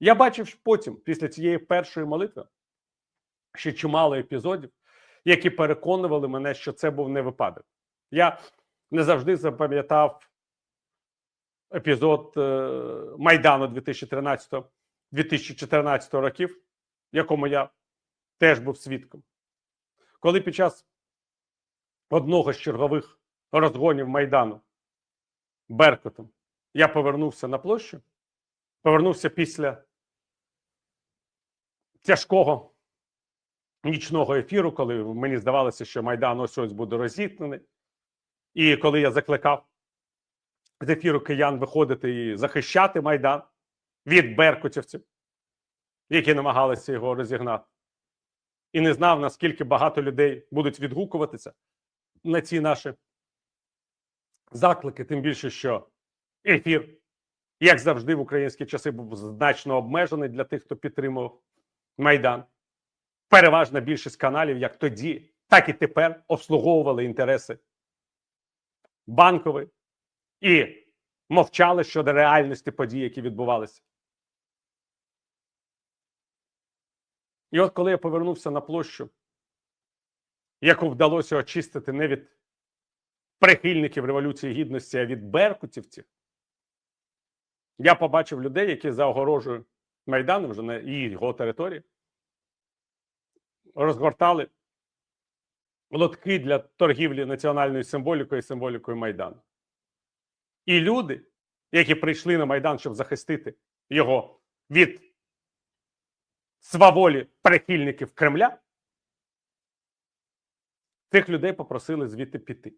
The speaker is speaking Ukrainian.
Я бачив потім, після цієї першої молитви, ще чимало епізодів, які переконували мене, що це був не випадок. Я не завжди запам'ятав епізод е, Майдану 2013-2014 років, в якому я теж був свідком. Коли під час одного з чергових розгонів Майдану Беркутом я повернувся на площу, повернувся після тяжкого нічного ефіру, коли мені здавалося, що Майдан ось ось буде розіткнений. І коли я закликав з ефіру киян виходити і захищати Майдан від беркутівців, які намагалися його розігнати, і не знав, наскільки багато людей будуть відгукуватися на ці наші заклики, тим більше, що ефір, як завжди, в українські часи був значно обмежений для тих, хто підтримував Майдан. Переважна більшість каналів, як тоді, так і тепер обслуговували інтереси банкової і мовчали щодо реальності подій, які відбувалися. І от коли я повернувся на площу, яку вдалося очистити не від прихильників Революції Гідності, а від беркутівців, я побачив людей, які за огорожею Майдану, вже на його території, розгортали лотки для торгівлі національною символікою і символікою Майдану. І люди, які прийшли на Майдан, щоб захистити його від сваволі прихильників Кремля, цих людей попросили звідти піти.